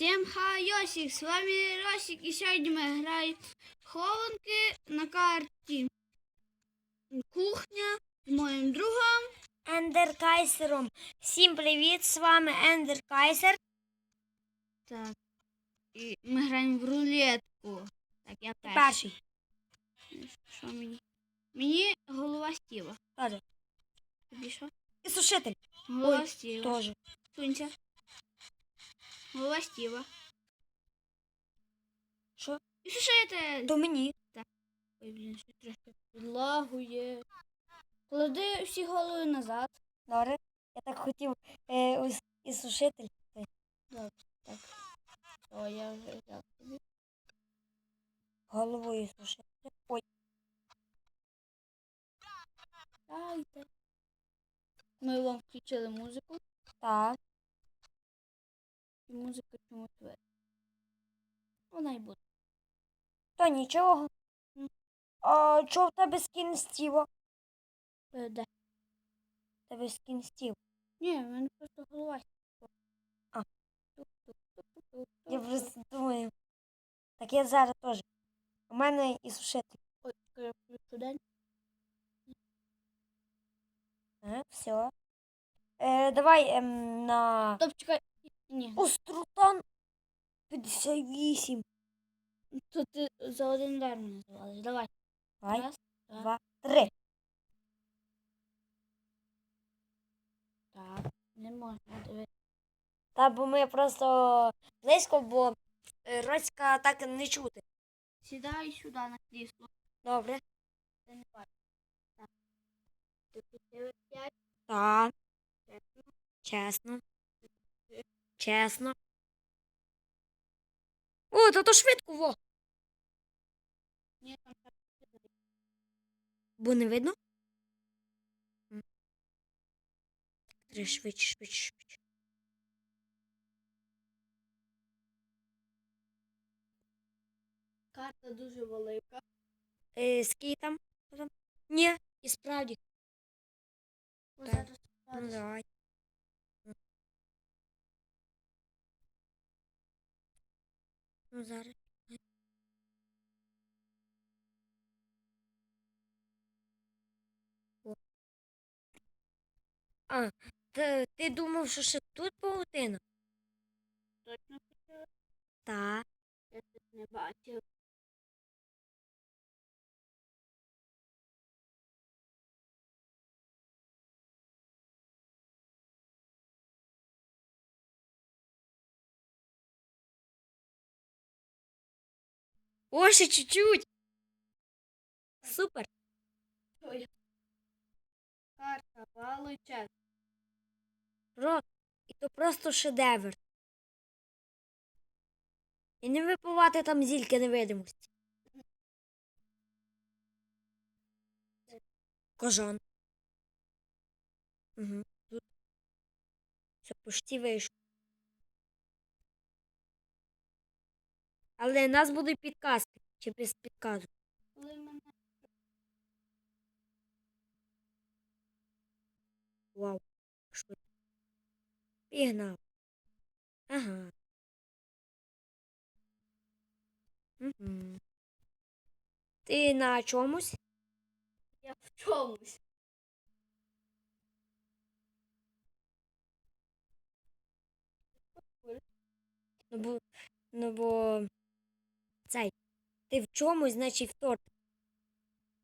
Всем хайосик, с вами Росик, и сегодня мы играем хованки на карті кухня з моїм другом. Ендер Кайсером. Всім привіт! З вами Ендер Кайсер. Так. І ми граємо в рулетку. Так, я перший. Що мені? Мені голова Стіва. Тоже. Тобі що? І сушитель. Голова Ой, Стіва. Тоже. Сунься. Стіва. Що? І сушитель. То мені. Ой, блін, щось трошки підлагує. Клади всі голови назад. Добре. Я так хотів е, ось і сушитель. Добре, Так. О, я вже взяв собі. Головою сушитель. Ой, Дайте. Ми вам включили музику, так. І музика чомусь веде. Вона й буде. То нічого. А чого в тебе скін Стіва? Е, Де? В тебе скін Стів. Ні, в мене просто голова. А. Я просто думаю. Так я зараз теж. У мене і сушитель. Ой, я включу день. Так, все. Е, давай ем, на Стоп, чекай. Ні, Острутан 58. то ти за один удар мене звалиш. Давай. Давай. Раз, два, Два, три. так. Не можна дивитися. Та бо ми просто близько, бо е, Роцька так не чути. Сідай сюди на крісло. Добре. Ти не бачиш. Так. Ти включив п'ять. Так. чесно. Чесно. Чесно. О, то то швидко, во. Бо не видно? Треба швидше, швидше, швидше. Карта дуже велика. Е, скільки там? Ні, і справді. Зараз Ну, давай. Ну, зараз. О. А, ти, ти думав, що ще тут паутина? Точно хотіла? Так. Я тут не бачив. О, ще чуть-чуть. Супер. Карта получать. Ро, і то просто шедевр. І не випивати там зільки невидимості. Кожан. Угу. Все, почти вийшло. Але нас будуть підказки. Чи без підказок. Вау. Що це? Пігнав. Ага. Угу. Ти на чомусь? я в чомусь. Ну бо, ну бо цей. Ти в чомусь, значить в торт.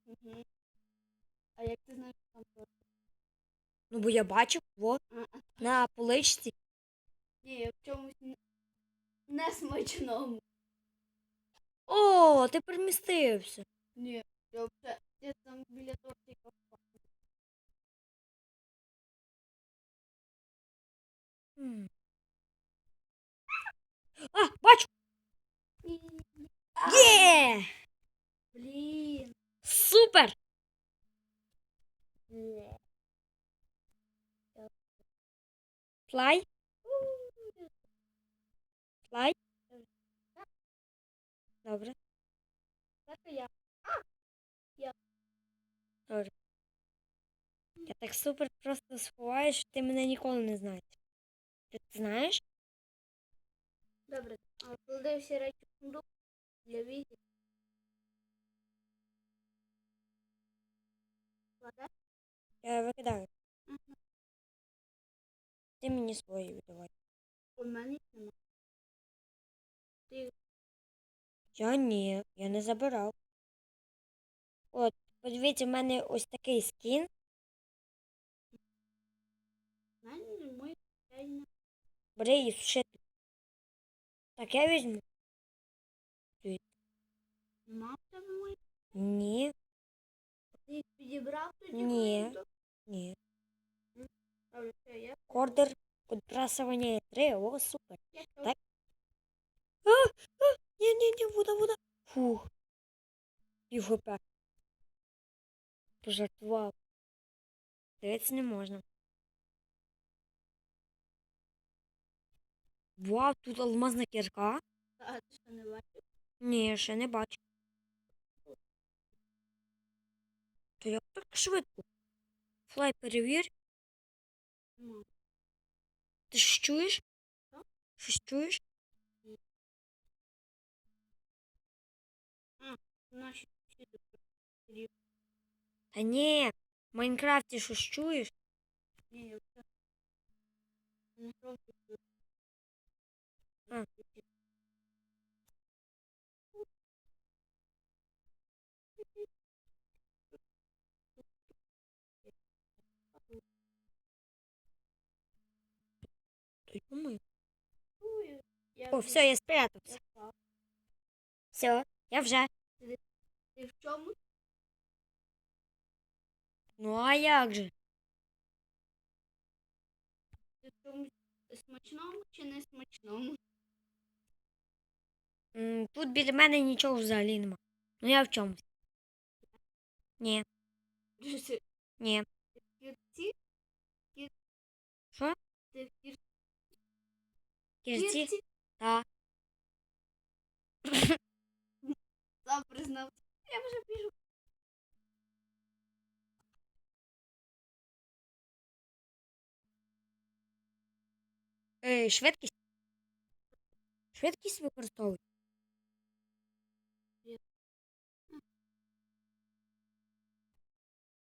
Угу. А як ти знаєш що там торт? Ну бо я бачив, во, на поличці. Ні, я в чомусь не- несмачному. О, ти перемістився. Ні, я вже я там біля тортика впав. М. А, бачу! Є! Блін. Супер! Флай, флай. Добре. Я. Добре. Я так супер просто сховаю, що ти мене ніколи не знаєш. Ти знаєш? Добре. А клади всі речі в сундук для візі. Я викидаю. Мгм. Ти мені свої віддавай. У мене їх нема. Ти Я ні, я не забирав. От, подивіться, в мене ось такий скін. в мене немає. Бери і сушити. Так, я візьму. Тебе мої. Ні, Ти підібрав тоді? Ні. ні. Кордер підбрасування 3, о, супер. Так. Ні, ні, ні, вода, вода. Фух. І ГП. Пожартував. Дивитися не можна. Вау, тут алмазна кірка. А ти що не бачив? Ні, ще не бачу. То як так швидко? Флай перевір. Нема. Ти ж чуєш? Що? Щось чуєш? Наші сусіди. Та ні, в Майнкрафті щось чуєш? Ні, я все. Не Я О, все, я спрятався. я. Все, я вже. Ти в чому? Ну а як же? Ти в чомусь смачному чи не смачному? М, Тут біля мене нічого взагалі нема. Ну я в чомусь. Ні, Ти в кірці? Що? Ти в Кірці? Кірці? Та. Сам признав. Я вже біжу. Е, швидкість. Швидкість використовуй.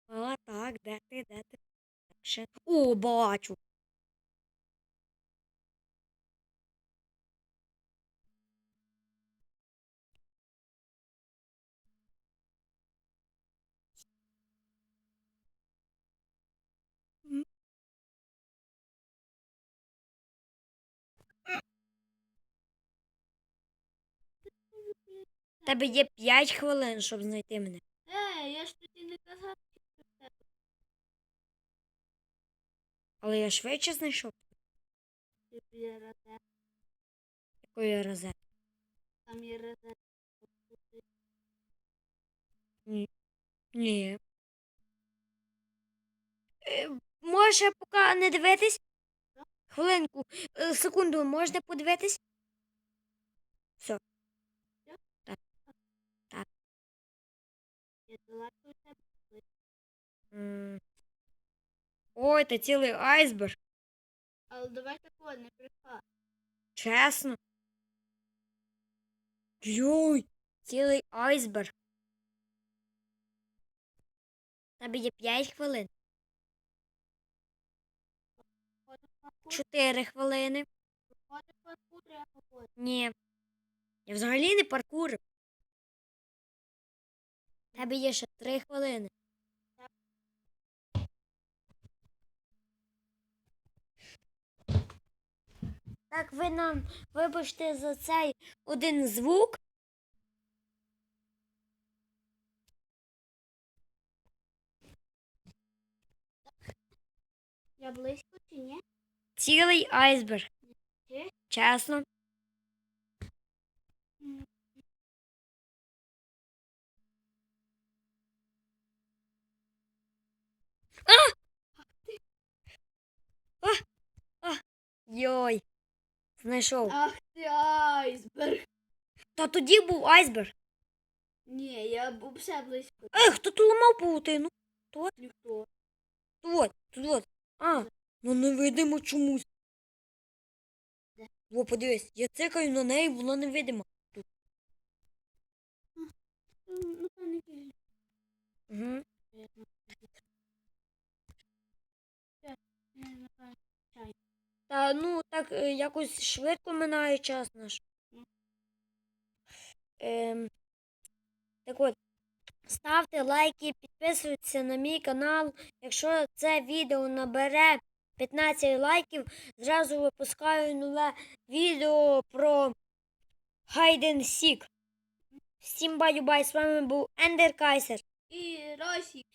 А, так, де ти, де ти? О, бачу. Тебе є 5 хвилин, щоб знайти мене. Е, я ж тоді не казав. Але я швидше знайшов. Ти біля розет. Якої розет. Там є розет. Ні. Е, Може, поки не дивитись? Хвилинку, е, секунду, можна подивитись? Я тебе. Ой, це цілий айсберг. Але давай такого не прихай. Чесно. Йой, цілий айсберг. Тебе є 5 хвилин, Ходиш 4 хвилини. Ні. Я взагалі не паркурив. Тебе є ще 3 хвилини. Так, ви нам вибачте за цей один звук. Я близько чи ні? Цілий айсберг. Чесно. М. Йой. Знайшов. Ах ти айсберг. Та тоді був айсберг. Ні, я був все близько. Ех, хто тут ламав паутину? Ніхто. Тут, тут. А, ну невидимо чомусь. Де? Во, подивись, я цикаю на неї, вона невидима. Ну, напевно, Угу. я не знаю. Та ну так е, якось швидко минає час наш. Ем, так от, ставте лайки, підписуйтесь на мій канал. Якщо це відео набере 15 лайків, зразу випускаю нове відео про Hide and Seek. Всім баю-бай, з вами був Ендер Кайсер. І Росік.